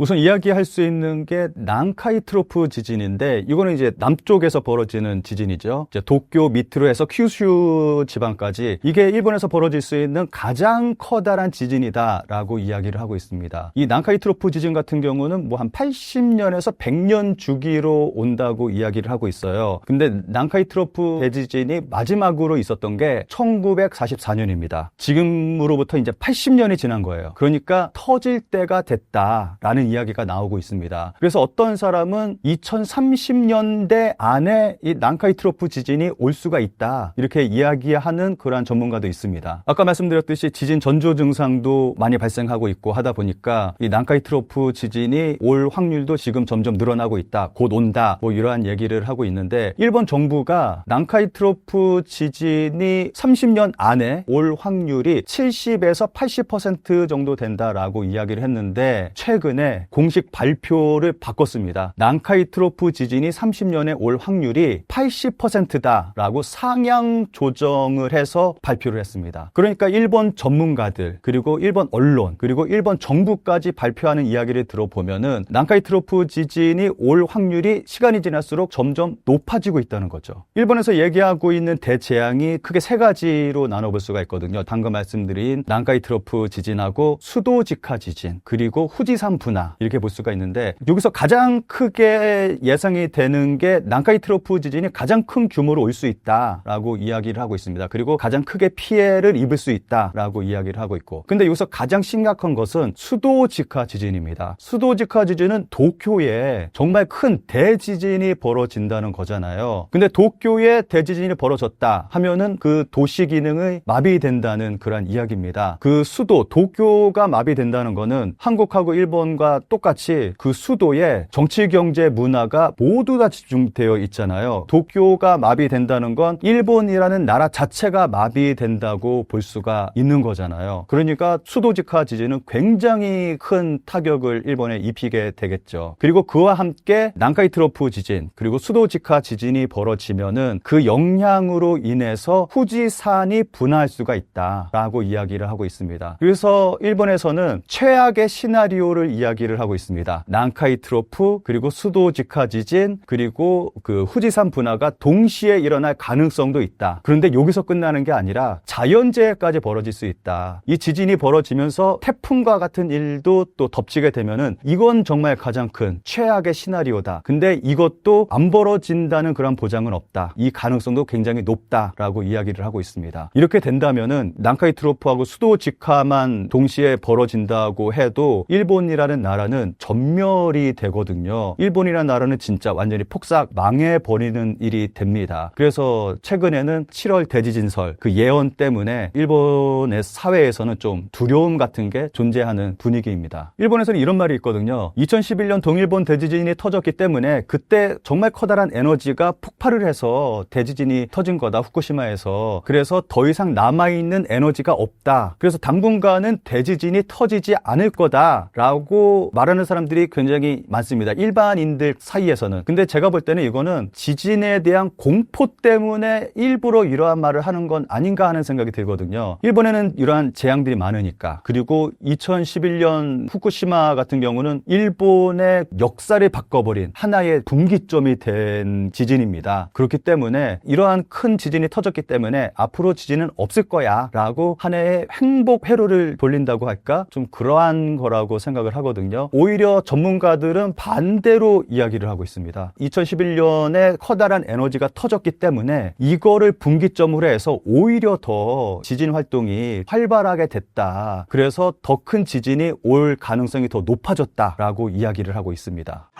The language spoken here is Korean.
우선 이야기할 수 있는 게 난카이 트로프 지진인데 이거는 이제 남쪽에서 벌어지는 지진이죠. 이제 도쿄 밑으로 해서 큐슈 지방까지 이게 일본에서 벌어질 수 있는 가장 커다란 지진이다라고 이야기를 하고 있습니다. 이 난카이 트로프 지진 같은 경우는 뭐 한 80년에서 100년 주기로 온다고 이야기를 하고 있어요. 근데 난카이 트로프 대지진이 마지막으로 있었던 게 1944년입니다. 지금으로부터 이제 80년이 지난 거예요. 그러니까 터질 때가 됐다라는 이야기가 나오고 있습니다. 그래서 어떤 사람은 2030년대 안에 이 난카이 트로프 지진이 올 수가 있다. 이렇게 이야기하는 그러한 전문가도 있습니다. 아까 말씀드렸듯이 지진 전조 증상도 많이 발생하고 있고 하다 보니까 이 난카이 트로프 지진이 올 확률도 지금 점점 늘어나고 있다. 곧 온다. 뭐 이러한 얘기를 하고 있는데 일본 정부가 난카이 트로프 지진이 30년 안에 올 확률이 70에서 80% 정도 된다라고 이야기를 했는데 최근에 공식 발표를 바꿨습니다. 난카이 트로프 지진이 30년에 올 확률이 80%다라고 상향 조정을 해서 발표를 했습니다. 그러니까 일본 전문가들 그리고 일본 언론 그리고 일본 정부까지 발표하는 이야기를 들어보면은 난카이 트로프 지진이 올 확률이 시간이 지날수록 점점 높아지고 있다는 거죠. 일본에서 얘기하고 있는 대재앙이 크게 세 가지로 나눠볼 수가 있거든요. 방금 말씀드린 난카이 트로프 지진하고 수도 직하 지진 그리고 후지산 분화 이렇게 볼 수가 있는데 여기서 가장 크게 예상이 되는 게 난카이 트로프 지진이 가장 큰 규모로 올 수 있다라고 이야기를 하고 있습니다. 그리고 가장 크게 피해를 입을 수 있다라고 이야기를 하고 있고 근데 여기서 가장 심각한 것은 수도 직하 지진입니다. 수도 직하 지진은 도쿄에 정말 큰 대지진이 벌어진다는 거잖아요. 근데 도쿄에 대지진이 벌어졌다 하면은 그 도시 기능의 마비된다는 그런 이야기입니다. 그 수도 도쿄가 마비된다는 거는 한국하고 일본과 똑같이 그 수도에 정치 경제 문화가 모두 다 집중되어 있잖아요. 도쿄가 마비된다는 건 일본이라는 나라 자체가 마비된다고 볼 수가 있는 거잖아요. 그러니까 수도직하 지진은 굉장히 큰 타격을 일본에 입히게 되겠죠. 그리고 그와 함께 난카이 트로프 지진 그리고 수도직하 지진이 벌어지면은 그 영향으로 인해서 후지산이 분화할 수가 있다라고 이야기를 하고 있습니다. 그래서 일본에서는 최악의 시나리오를 이야기 를 하고 있습니다. 난카이 트로프 그리고 수도 직하 지진 그리고 그 후지산 분화가 동시에 일어날 가능성도 있다. 그런데 여기서 끝나는 게 아니라 자연재해까지 벌어질 수 있다. 이 지진이 벌어지면서 태풍과 같은 일도 또 덮치게 되면은 이건 정말 가장 큰 최악의 시나리오다. 근데 이것도 안 벌어진다는 그런 보장은 없다. 이 가능성도 굉장히 높다라고 이야기를 하고 있습니다. 이렇게 된다면은 난카이 트로프하고 수도 직하만 동시에 벌어진다고 해도 일본이라는 나라는 전멸이 되거든요. 일본이라는 나라는 진짜 완전히 폭삭 망해버리는 일이 됩니다. 그래서 최근에는 7월 대지진설 그 예언 때문에 일본의 사회에서는 좀 두려움 같은 게 존재하는 분위기입니다. 일본에서는 이런 말이 있거든요. 2011년 동일본 대지진이 터졌기 때문에 그때 정말 커다란 에너지가 폭발을 해서 대지진이 터진 거다 후쿠시마에서 그래서 더 이상 남아있는 에너지가 없다. 그래서 당분간은 대지진이 터지지 않을 거다라고 말하는 사람들이 굉장히 많습니다. 일반인들 사이에서는. 근데 제가 볼 때는 이거는 지진에 대한 공포 때문에 일부러 이러한 말을 하는 건 아닌가 하는 생각이 들거든요. 일본에는 이러한 재앙들이 많으니까. 그리고 2011년 후쿠시마 같은 경우는 일본의 역사를 바꿔버린 하나의 분기점이 된 지진입니다. 그렇기 때문에 이러한 큰 지진이 터졌기 때문에 앞으로 지진은 없을 거야 라고 하나의 행복 회로를 돌린다고 할까? 좀 그러한 거라고 생각을 하 거든요. 오히려 전문가들은 반대로 이야기를 하고 있습니다. 2011년에 커다란 에너지가 터졌기 때문에 이거를 분기점으로 해서 오히려 더 지진 활동이 활발하게 됐다. 그래서 더 큰 지진이 올 가능성이 더 높아졌다라고 이야기를 하고 있습니다.